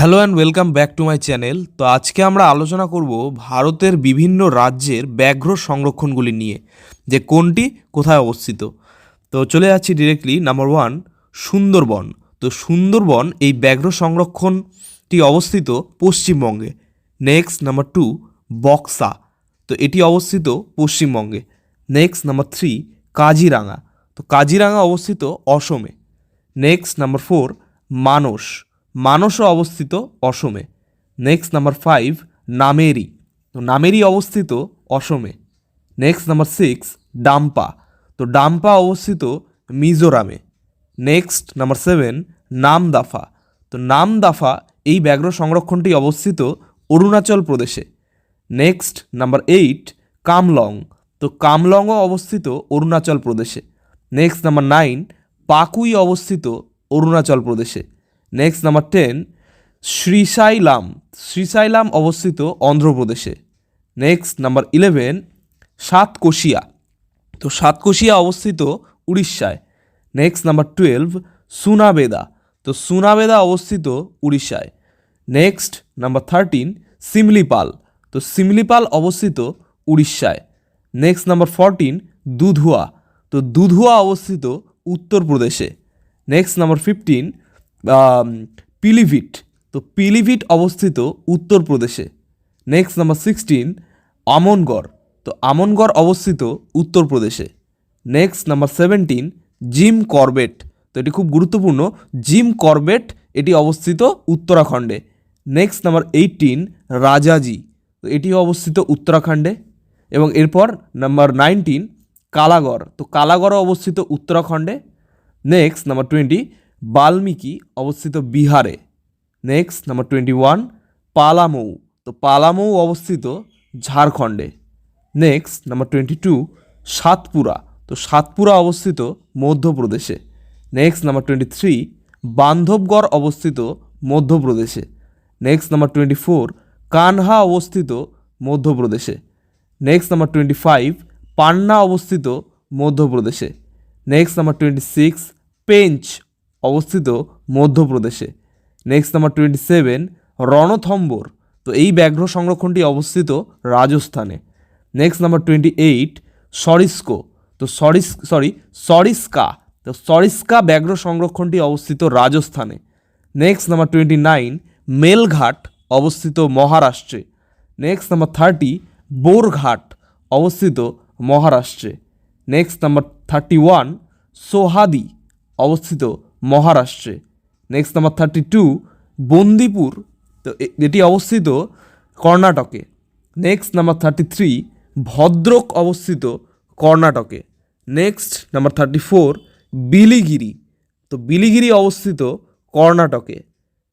Hello and welcome back to my channel তো আজকে আমরা আলোচনা করব ভারতের বিভিন্ন রাজ্যের ব্যাঘ্র সংরক্ষণগুলি নিয়ে, যে কোনটি কোথায় অবস্থিত। তো চলে যাচ্ছি ডিরেক্টলি নাম্বার ওয়ান সুন্দরবন। তো সুন্দরবন এই ব্যাঘ্র সংরক্ষণটি অবস্থিত পশ্চিমবঙ্গে। Next number two Buxa. তো এটি অবস্থিত পশ্চিমবঙ্গে। Next number three Kaziranga. তো কাজিরাঙা অবস্থিত অসমে। Next number four Manas. মানসও অবস্থিত অসমে। Next number five Nameri. তো নামেরি অবস্থিত অসমে। Next number six Dampa. তো ডাম্পা অবস্থিত মিজোরামে। Next number seven Namdapha. তো নামদাফা এই ব্যাঘ্র সংরক্ষণটি অবস্থিত অরুণাচল প্রদেশে। Next number eight Kamlang. তো কামলংও অবস্থিত অরুণাচল প্রদেশে। নেক্সট নাম্বার নাইন পাকুই অবস্থিত অরুণাচল প্রদেশে। Next number ten Srisailam Srisailam অবস্থিত অন্ধ্রপ্রদেশে। Next number eleven Satkosia. তো সাতকোশিয়া অবস্থিত উড়িষ্যায়। Next number twelve Sunabeda. তো সুনাবেদা অবস্থিত উড়িষ্যায়। Next number thirteen Similipal. তো সিমলিপাল অবস্থিত উড়িষ্যায়। Next number fourteen Dudhwa. তো দুধুয়া অবস্থিত উত্তরপ্রদেশে। নেক্সট নাম্বার ফিফটিন পিলিভিট তো পিলিভিট অবস্থিত উত্তরপ্রদেশে। নেক্সট নাম্বার সিক্সটিন আমনগড় তো আমনগড় অবস্থিত উত্তরপ্রদেশে। Next number seventeen Jim Corbett তো এটি খুব গুরুত্বপূর্ণ। জিম করবেট এটি অবস্থিত উত্তরাখণ্ডে। নেক্সট নাম্বার এইটিন রাজাজি তো এটি অবস্থিত উত্তরাখণ্ডে। এবং এরপর নাম্বার নাইনটিন কালাগড় তো কালাগড়ও অবস্থিত উত্তরাখণ্ডে। নেক্সট নাম্বার টোয়েন্টি বাল্মীকি অবস্থিত বিহারে। Next number twenty one Palamau. তো পালামৌ অবস্থিত ঝাড়খণ্ডে। Next number twenty two Satpura. তো সাতপুরা অবস্থিত মধ্যপ্রদেশে। Next number twenty three Bandhavgarh অবস্থিত মধ্যপ্রদেশে। Next number twenty four Kanha অবস্থিত মধ্যপ্রদেশে। Next number twenty five Panna অবস্থিত মধ্যপ্রদেশে। Next number twenty six Pench অবস্থিত মধ্যপ্রদেশে। Next number twenty seven Ranthambore. তো এই ব্যাঘ্র সংরক্ষণটি অবস্থিত রাজস্থানে। Next number twenty eight সরিস্কো। তো সরিস সরি সরিস্কা। তো সরিস্কা ব্যাঘ্র সংরক্ষণটি অবস্থিত রাজস্থানে। Next number twenty nine Melghat অবস্থিত মহারাষ্ট্রে। নেক্সট নাম্বার থার্টি বোরঘাট অবস্থিত মহারাষ্ট্রে। Next number thirty one Sahyadri অবস্থিত মহারাষ্ট্রে। Next number thirty two Bandipur, তো এটি অবস্থিত কর্ণাটকে। Next number thirty three Bhadrak অবস্থিত কর্ণাটকে। Next number thirty four Biligiri, তো বিলিগিরি অবস্থিত কর্ণাটকে।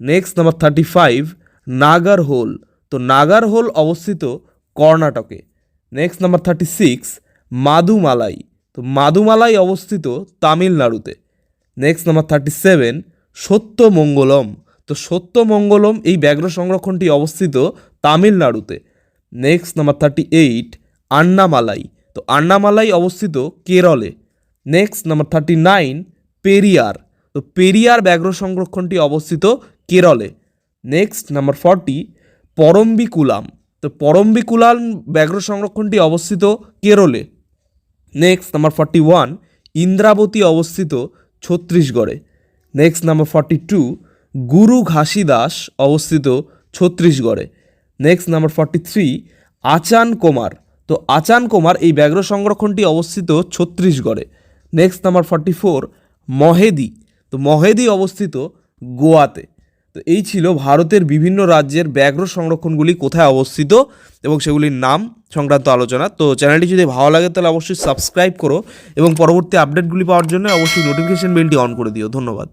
Next number thirty five Nagarhole, তো নাগারহোল অবস্থিত কর্ণাটকে। Next number thirty six Mudumalai, তো মাদুমালাই অবস্থিত তামিলনাড়ুতে। Next number thirty seven Sathyamangalam তো সত্যমঙ্গলম এই ব্যাঘ্র সংরক্ষণটি অবস্থিত তামিলনাড়ুতে। Next number thirty eight Annamalai তো আন্নামালাই অবস্থিত কেরলে। Next number thirty nine Periyar তো পেরিয়ার ব্যাঘ্র সংরক্ষণটি অবস্থিত কেরলে। নেক্সট নাম্বার ফর্টি পরম্বিকুলাম তো পরম্বিকুলাম ব্যাঘ্র সংরক্ষণটি অবস্থিত কেরলে। Next number forty one Indravati অবস্থিত ছত্তিশগড়ে next number forty two Guru Ghasi Das অবস্থিত ছত্রিশগড়ে। Next number forty three Achan Kumar. তো আচান কুমার এই ব্যাঘ্র সংরক্ষণটি অবস্থিত ছত্রিশগড়ে। Next number forty four Mahedi. তো মহেদি অবস্থিত গোয়াতে। তো এই ছিল ভারতের বিভিন্ন রাজ্যের ব্যাঘ্র সংরক্ষণগুলি কোথায় অবস্থিত এবং সেগুলির নাম সংক্রান্ত আলোচনা। তো চ্যানেলটি যদি ভালো লাগে তাহলে অবশ্যই সাবস্ক্রাইব করো এবং পরবর্তী আপডেটগুলি পাওয়ার জন্য অবশ্যই নোটিফিকেশন বেলটি অন করে দিও। ধন্যবাদ।